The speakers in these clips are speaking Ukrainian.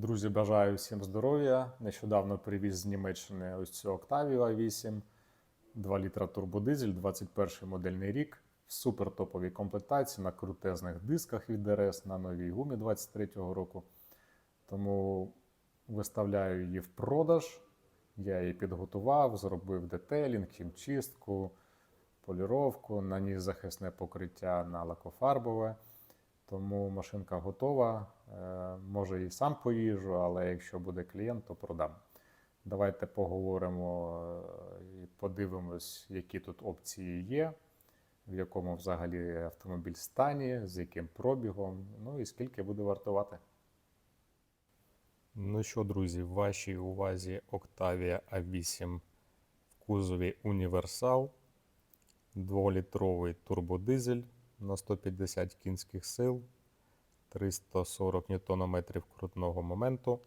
Друзі, бажаю всім здоров'я. Нещодавно привіз з Німеччини ось цю Octavia A8, 2 літра турбодизель, 21 модельний рік, в супер топовій комплектації на крутезних дисках від ДРС на новій гумі 23-го року. Тому виставляю її в продаж. Я її підготував, зробив детелінг, хімчистку, поліровку, наніс захисне покриття на лакофарбове. Тому машинка готова. Е, Може і сам поїжджу, але якщо буде клієнт, то продам. Давайте поговоримо е, і подивимось, які тут опції є, в якому взагалі автомобіль стані, з яким пробігом, ну і скільки буде вартувати. Ну що, друзі, в вашій увазі Octavia A8 в кузові Універсал, 2-літровий турбодизель на 150 кінських сил, 340 Нм крутного моменту.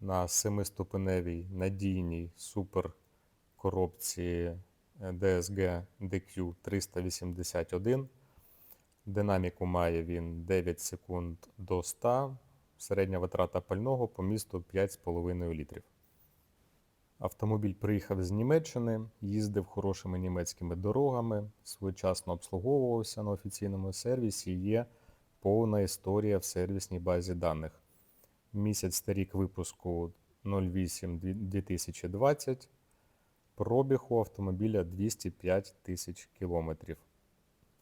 На 7-ступеневій надійній супер коробці DSG DQ 381. Динаміку має він 9 секунд до 100. Середня витрата пального по місту 5,5 літрів. Автомобіль приїхав з Німеччини, їздив хорошими німецькими дорогами, своєчасно обслуговувався на офіційному сервісі. Є повна історія в сервісній базі даних. Місяць та рік випуску 08-2020. Пробіг у автомобіля 205 тисяч кілометрів.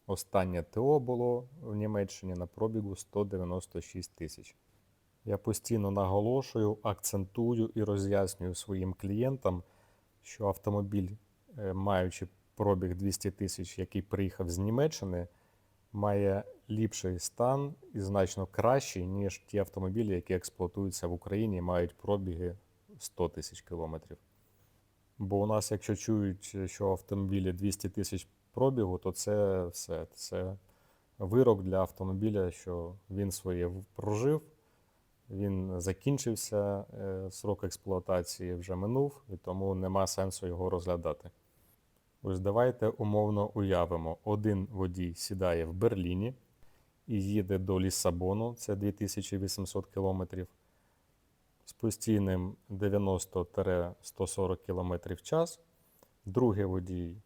Останнє ТО було в Німеччині на пробігу 196 тисяч. Я постійно наголошую, акцентую і роз'яснюю своїм клієнтам, що автомобіль, е, маючи пробіг 200 тисяч, який приїхав з Німеччини, має ліпший стан і значно кращий, ніж ті автомобілі, які експлуатуються в Україні і мають пробіги 100 тисяч кілометрів. Бо у нас, якщо чують, що автомобілі 200 тисяч пробігу, то це все. Це вирок для автомобіля, що він своє прожив. Він закінчився, е, срок експлуатації вже минув, і тому нема сенсу його розглядати. Ось давайте умовно уявимо: один водій сідає в Берліні і їде до Лісабону, це 2800 кілометрів, з постійним 90-140 км в час. Другий водій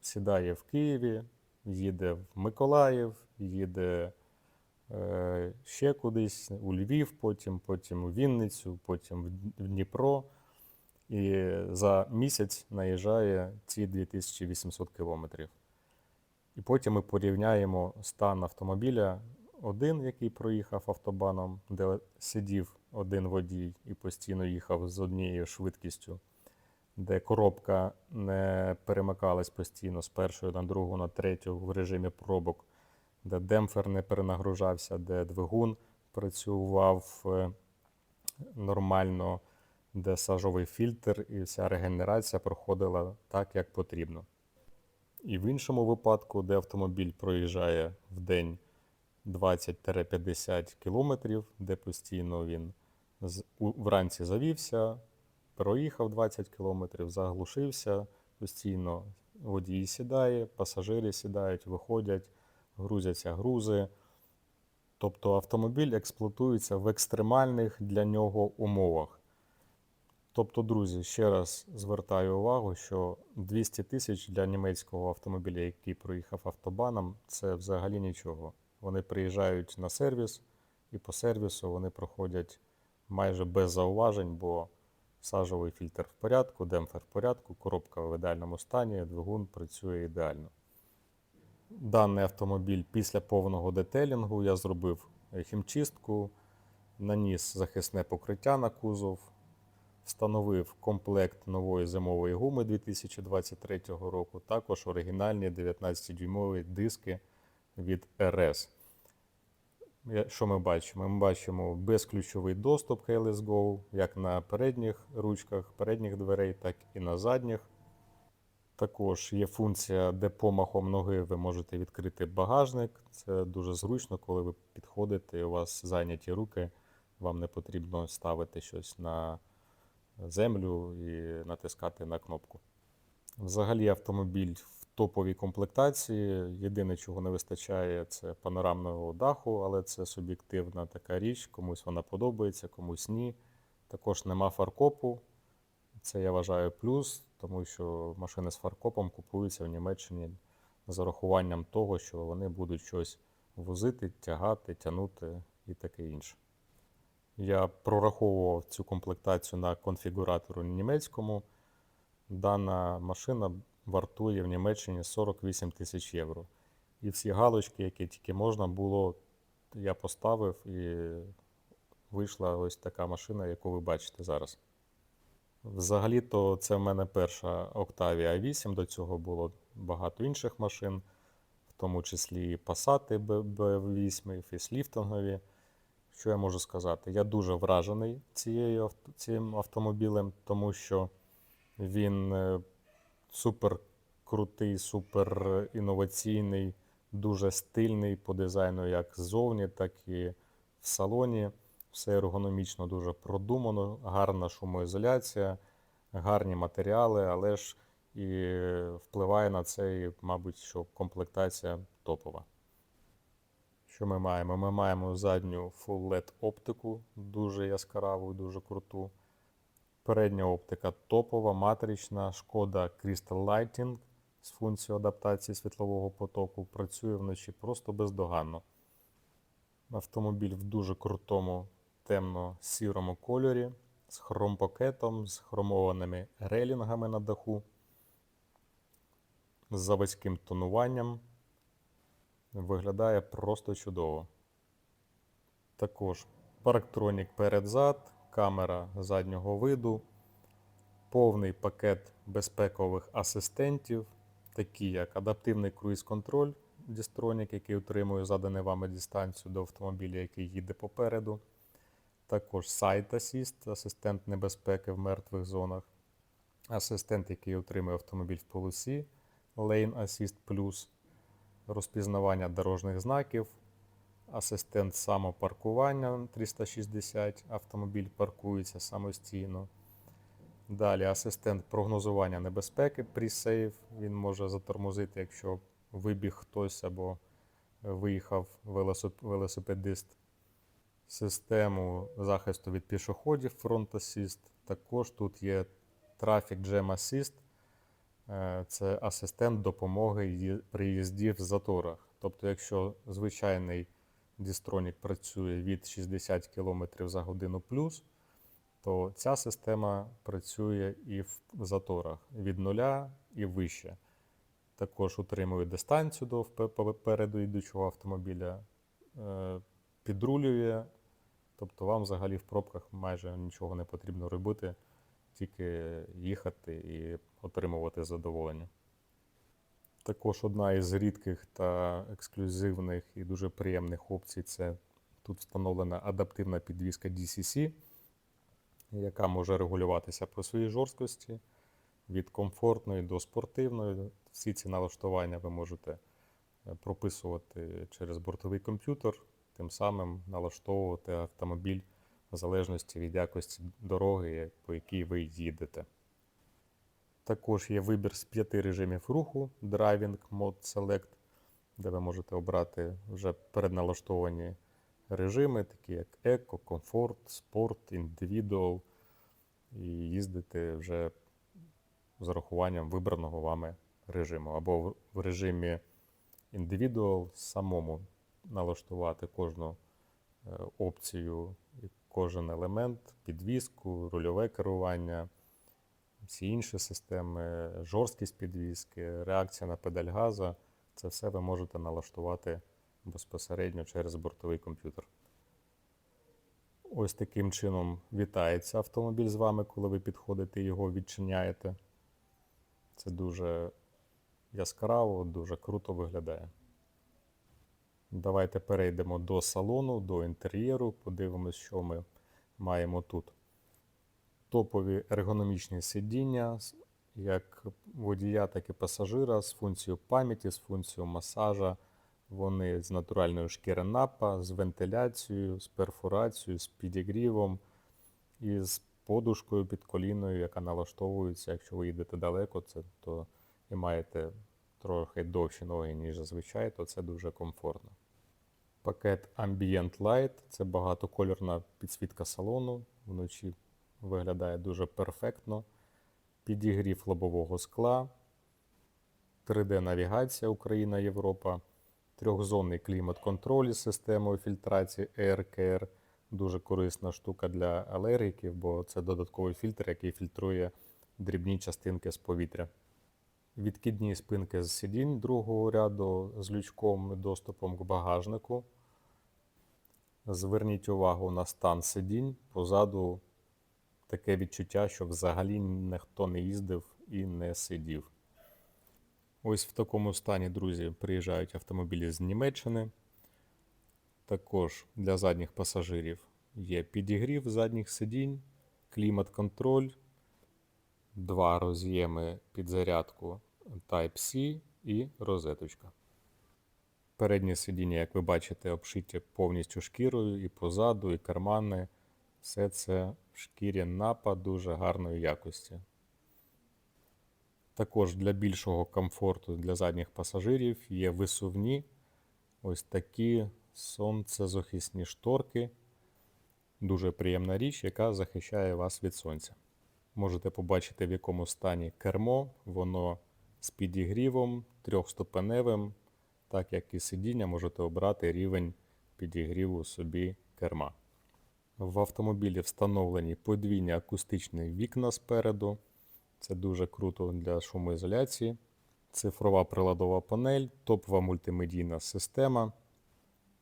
сідає в Києві, їде в Миколаїв, їде ще кудись, у Львів, потім, потім у Вінницю, потім в Дніпро. І за місяць наїжджає ці 2800 кілометрів. І потім ми порівняємо стан автомобіля, один, який проїхав автобаном, де сидів один водій і постійно їхав з однією швидкістю, де коробка не перемикалась постійно з першої на другу, на третю в режимі пробок, де демпфер не перенагружався, де двигун працював е, нормально, де сажовий фільтр і вся регенерація проходила так, як потрібно. І в іншому випадку, де автомобіль проїжджає в день 20-50 кілометрів, де постійно він вранці завівся, проїхав 20 кілометрів, заглушився, постійно водій сідає, пасажири сідають, виходять, грузяться грузи. Тобто автомобіль експлуатується в екстремальних для нього умовах. Тобто, друзі, ще раз звертаю увагу, що 200 тисяч для німецького автомобіля, який проїхав автобаном, це взагалі нічого. Вони приїжджають на сервіс, і по сервісу вони проходять майже без зауважень, бо сажовий фільтр в порядку, демпфер в порядку, коробка в ідеальному стані, двигун працює ідеально. Даний автомобіль після повного детелінгу я зробив хімчистку, наніс захисне покриття на кузов, встановив комплект нової зимової гуми 2023 року, також оригінальні 19-дюймові диски від. Я- Що ми бачимо? Ми бачимо безключовий доступ Keyless Go як на передніх ручках передніх дверей, так і на задніх. Також є функція, де помахом ноги ви можете відкрити багажник. Це дуже зручно, коли ви підходите у вас зайняті руки, вам не потрібно ставити щось на землю і натискати на кнопку. Взагалі автомобіль в топові комплектації. Єдине, чого не вистачає, це панорамного даху, але це суб'єктивна така річ. Комусь вона подобається, комусь ні. Також нема фаркопу. Це я вважаю плюс, тому що машини з фаркопом купуються в Німеччині з урахуванням того, що вони будуть щось возити, тягати, тягнути і таке інше. Я прораховував цю комплектацію на конфігуратору німецькому. Дана машина вартує в Німеччині 48 тисяч євро. І всі галочки, які тільки можна було, я поставив і вийшла ось така машина, яку ви бачите зараз. Взагалі-то це в мене перша Octavia 8, до цього було багато інших машин, в тому числі і Passat B8, і фейсліфтингові. Що я можу сказати? Я дуже вражений цією, цим автомобілем, тому що він е, супер крутий, супер інноваційний, дуже стильний по дизайну як ззовні, так і в салоні. Все ергономічно дуже продумано, гарна шумоізоляція, гарні матеріали, але ж і впливає на це, і, мабуть, що комплектація топова. Що ми маємо? Ми маємо задню Full LED оптику, дуже яскраву, дуже круту. Передня оптика топова, матрична, шкода Crystal Lighting з функцією адаптації світлового потоку. Працює вночі просто бездоганно. Автомобіль в дуже крутому темно-сірому кольорі, з хромпакетом, з хромованими релінгами на даху, з заводським тонуванням. Виглядає просто чудово. Також парктронік перед-зад, камера заднього виду, повний пакет безпекових асистентів, такі як адаптивний круїз-контроль Distronic, який утримує задану вами дистанцію до автомобіля, який їде попереду. Також Side Assist, асистент небезпеки в мертвих зонах, асистент, який утримує автомобіль в полосі, Lane Assist Plus, розпізнавання дорожніх знаків, асистент самопаркування 360, автомобіль паркується самостійно. Далі асистент прогнозування небезпеки pre-save, він може затормозити, якщо вибіг хтось або виїхав велосипедист. Систему захисту від пішоходів Front Assist. Також тут є Traffic Jam Assist. Е, Це асистент допомоги при їзді в заторах. Тобто, якщо звичайний Distronic працює від 60 км за годину плюс, то ця система працює і в заторах від нуля і вище. Також утримує дистанцію до попереду йдучого автомобіля, е, підрулює, тобто вам взагалі в пробках майже нічого не потрібно робити, тільки їхати і отримувати задоволення. Також одна із рідких та ексклюзивних і дуже приємних опцій це тут встановлена адаптивна підвізка DCC, яка може регулюватися по своїй жорсткості від комфортної до спортивної. Всі ці налаштування ви можете е, прописувати через бортовий комп'ютер, тим самим налаштовувати автомобіль в залежності від якості дороги, по якій ви їдете. Також є вибір з п'яти режимів руху: Driving, Mode Select, де ви можете обрати вже передналаштовані режими, такі як Eco, Comfort, Sport, Individual, і їздити вже з урахуванням вибраного вами режиму. Або в- режимі Individual самому налаштувати кожну е, опцію, кожен елемент, підвіску, рульове керування, всі інші системи, жорсткість підвіски, реакція на педаль газа. Це все ви можете налаштувати безпосередньо через бортовий комп'ютер. Ось таким чином вітається автомобіль з вами, коли ви підходите і його відчиняєте. Це дуже яскраво, дуже круто виглядає. Давайте перейдемо до салону, до інтер'єру, подивимось, що ми маємо тут. Топові ергономічні сидіння, як водія, так і пасажира, з функцією пам'яті, з функцією масажа. Вони з натуральної шкіри напа, з вентиляцією, з перфорацією, з підігрівом і з подушкою під коліною, яка налаштовується, якщо ви їдете далеко, це, то і маєте трохи довші ноги, ніж зазвичай, то це дуже комфортно. Пакет Ambient Light це багатокольорна підсвітка салону. Вночі виглядає дуже перфектно. Підігрів лобового скла, 3D-навігація Україна, Європа, трьохзонний клімат-контроль із системою фільтрації AirCare. Дуже корисна штука для алергіків, бо це додатковий фільтр, який фільтрує дрібні частинки з повітря. Відкидні спинки з сидінь другого ряду з лючком доступом к багажнику. Зверніть увагу на стан сидінь. Позаду таке відчуття, що взагалі ніхто не їздив і не сидів. Ось в такому стані, друзі, приїжджають автомобілі з Німеччини. Також для задніх пасажирів є підігрів задніх сидінь, клімат-контроль, два роз'єми під зарядку Type-C і розеточка. Переднє сидіння, як ви бачите, обшиті повністю шкірою і позаду, і кармани. Все це в шкірі напа дуже гарної якості. Також для більшого комфорту для задніх пасажирів є висувні ось такі сонцезахисні шторки. Дуже приємна річ, яка захищає вас від сонця. Можете побачити, в якому стані кермо, воно з підігрівом, трьохступеневим, так як і сидіння, можете обрати рівень підігріву собі керма. В автомобілі встановлені подвійні акустичні вікна спереду. Це дуже круто для шумоізоляції. Цифрова приладова панель, топова мультимедійна система,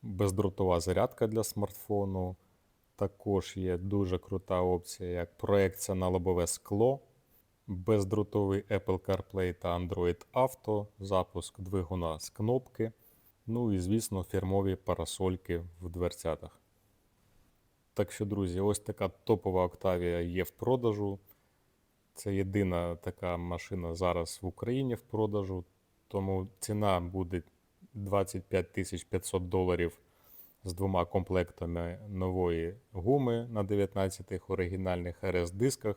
бездротова зарядка для смартфону. Також є дуже крута опція, як проекція на лобове скло, бездротовий Apple CarPlay та Android Auto, запуск двигуна з кнопки. Ну і, звісно, фірмові парасольки в дверцятах. Так що, друзі, ось така топова Octavia є в продажу. Це єдина така машина зараз в Україні в продажу, тому ціна буде 25 500 доларів з двома комплектами нової гуми на 19 оригінальних RS-дисках.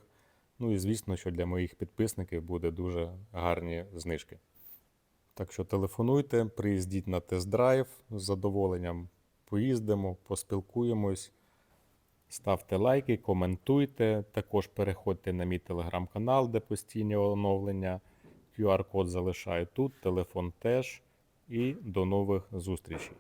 Ну і звісно, що для моїх підписників буде дуже гарні знижки. Так що телефонуйте, приїздіть на тест-драйв, з задоволенням поїздимо, поспілкуємось. Ставте лайки, коментуйте. Також переходьте на мій телеграм-канал, де постійні оновлення. QR-код залишаю тут, телефон теж. І до нових зустрічей.